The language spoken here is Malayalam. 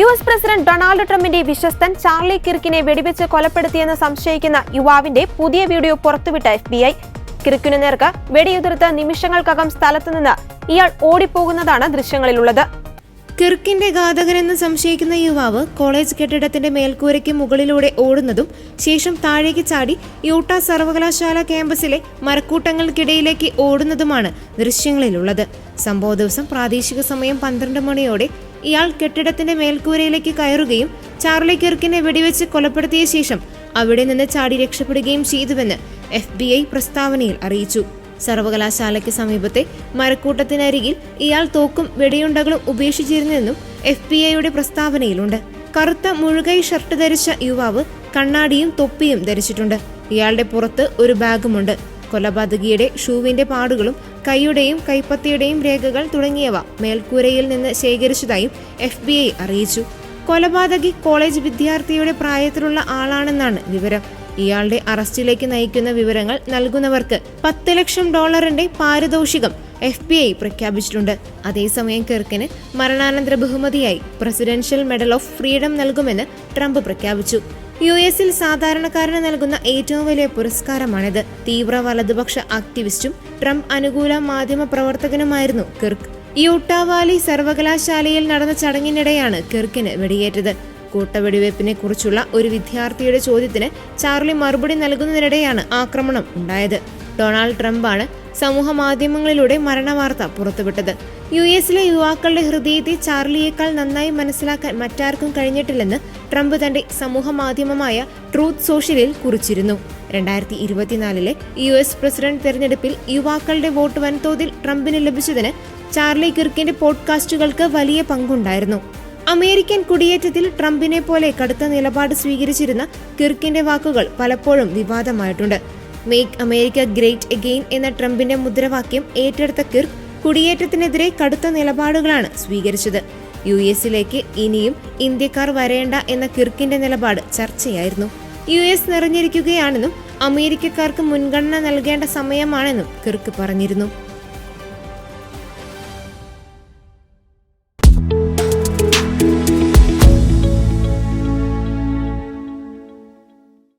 യു എസ് പ്രസിഡന്റ് ഡൊണാൾഡ് ട്രംപിന്റെ വിശ്വസ്തൻ ചാർലി കിർക്കിനെ വെടിവെച്ച് കൊലപ്പെടുത്തിയെന്ന് സംശയിക്കുന്ന യുവാവിന്റെ പുതിയ വീഡിയോ പുറത്തുവിട്ട എഫ് ബി ഐ. കിർക്കിനു നേർക്ക് വെടിയുതിർത്ത് നിമിഷങ്ങൾക്കകം സ്ഥലത്തുനിന്ന് ഇയാൾ ഓടിപ്പോകുന്നതാണ് ദൃശ്യങ്ങളിലുള്ളത്. കിർക്കിന്റെ ഘാതകനെന്ന് സംശയിക്കുന്ന യുവാവ് കോളേജ് കെട്ടിടത്തിന്റെ മേൽക്കൂരയ്ക്ക് മുകളിലൂടെ ഓടുന്നതും ശേഷം താഴേക്ക് ചാടി യൂട്ട സർവകലാശാല ക്യാമ്പസിലെ മരക്കൂട്ടങ്ങൾക്കിടയിലേക്ക് ഓടുന്നതുമാണ് ദൃശ്യങ്ങളിലുള്ളത്. സംഭവ ദിവസം പ്രാദേശിക സമയം പന്ത്രണ്ട് മണിയോടെ ഇയാൾ കെട്ടിടത്തിന്റെ മേൽക്കൂരയിലേക്ക് കയറുകയും ചാർലി കിർക്കിനെ വെടിവെച്ച് കൊലപ്പെടുത്തിയ ശേഷം അവിടെ നിന്ന് ചാടി രക്ഷപ്പെടുകയും ചെയ്തുവെന്ന് എഫ് ബി ഐ പ്രസ്താവനയിൽ അറിയിച്ചു. സർവകലാശാലയ്ക്ക് സമീപത്തെ മരക്കൂട്ടത്തിനരികിൽ ഇയാൾ തോക്കും വെടിയുണ്ടകളും ഉപേക്ഷിച്ചിരുന്നെന്നും എഫ് ബി ഐയുടെ പ്രസ്താവനയിലുണ്ട്. കറുത്ത മുഴുകൈ ഷർട്ട് ധരിച്ച യുവാവ് കണ്ണാടിയും തൊപ്പിയും ധരിച്ചിട്ടുണ്ട്. ഇയാളുടെ പുറത്ത് ഒരു ബാഗുമുണ്ട്. കൊലപാതകിയുടെ ഷൂവിന്റെ പാടുകളും കൈയുടെയും കൈപ്പത്തിയുടെയും രേഖകൾ തുടങ്ങിയവ മേൽക്കൂരയിൽ നിന്ന് ശേഖരിച്ചതായും എഫ് ബി ഐ അറിയിച്ചു. കൊലപാതകി കോളേജ് വിദ്യാർത്ഥിയുടെ പ്രായത്തിലുള്ള ആളാണെന്നാണ് വിവരം. ഇയാളുടെ അറസ്റ്റിലേക്ക് നയിക്കുന്ന വിവരങ്ങൾ നൽകുന്നവർക്ക് പത്ത് ലക്ഷം ഡോളറിന്റെ പാരിതോഷികം എഫ് ബി ഐ പ്രഖ്യാപിച്ചിട്ടുണ്ട്. അതേസമയം കിർക്കിന് മരണാനന്തര ബഹുമതിയായി പ്രസിഡൻഷ്യൽ മെഡൽ ഓഫ് ഫ്രീഡം നൽകുമെന്ന് ട്രംപ് പ്രഖ്യാപിച്ചു. യു എസിൽ സാധാരണക്കാരന് നൽകുന്ന ഏറ്റവും വലിയ പുരസ്കാരമാണിത്. തീവ്ര വലതുപക്ഷ ആക്ടിവിസ്റ്റും ട്രംപ് അനുകൂല മാധ്യമ പ്രവർത്തകനുമായിരുന്നു കിർക്ക്. യൂട്ടാവാലി സർവകലാശാലയിൽ നടന്ന ചടങ്ങിനിടെയാണ് കിർക്കിന് വെടിയേറ്റത്. കൂട്ടവെടിവയ്പ്പിനെ കുറിച്ചുള്ള ഒരു വിദ്യാർത്ഥിയുടെ ചോദ്യത്തിന് ചാർലി മറുപടി നൽകുന്നതിനിടെയാണ് ആക്രമണം ഉണ്ടായത്. ഡൊണാൾഡ് ട്രംപാണ് സമൂഹ മാധ്യമങ്ങളിലൂടെ മരണവാർത്ത പുറത്തുവിട്ടത്. യു എസിലെ യുവാക്കളുടെ ഹൃദയത്തെ ചാർലിയേക്കാൾ നന്നായി മനസ്സിലാക്കാൻ മറ്റാർക്കും കഴിഞ്ഞിട്ടില്ലെന്ന് ട്രംപ് തന്റെ സമൂഹമാധ്യമമായ ട്രൂത്ത് സോഷ്യലിൽ കുറിച്ചിരുന്നു. രണ്ടായിരത്തി ഇരുപത്തിനാലിലെ യു എസ് പ്രസിഡന്റ് തെരഞ്ഞെടുപ്പിൽ യുവാക്കളുടെ വോട്ട് വൻതോതിൽ ട്രംപിന് ലഭിച്ചതിന് ചാർലി കിർക്കിന്റെ പോഡ്കാസ്റ്റുകൾക്ക് വലിയ പങ്കുണ്ടായിരുന്നു. അമേരിക്കൻ കുടിയേറ്റത്തിൽ ട്രംപിനെ പോലെ കടുത്ത നിലപാട് സ്വീകരിച്ചിരുന്ന കിർക്കിന്റെ വാക്കുകൾ പലപ്പോഴും വിവാദമായിട്ടുണ്ട്. മേക്ക് അമേരിക്ക ഗ്രേറ്റ് എഗെയിൻ എന്ന ട്രംപിന്റെ മുദ്രാവാക്യം ഏറ്റെടുത്ത കിർക്ക് കുടിയേറ്റത്തിനെതിരെ കടുത്ത നിലപാടുകളാണ് സ്വീകരിച്ചത്. യു എസിലേക്ക് ഇനിയും ഇന്ത്യക്കാർ വരേണ്ട എന്ന കിർക്കിന്റെ നിലപാട് ചർച്ചയായിരുന്നു. യു എസ് നിറഞ്ഞിരിക്കുകയാണെന്നും അമേരിക്കക്കാർക്ക് മുൻഗണന നൽകേണ്ട സമയമാണെന്നും കിർക്ക് പറഞ്ഞിരുന്നു.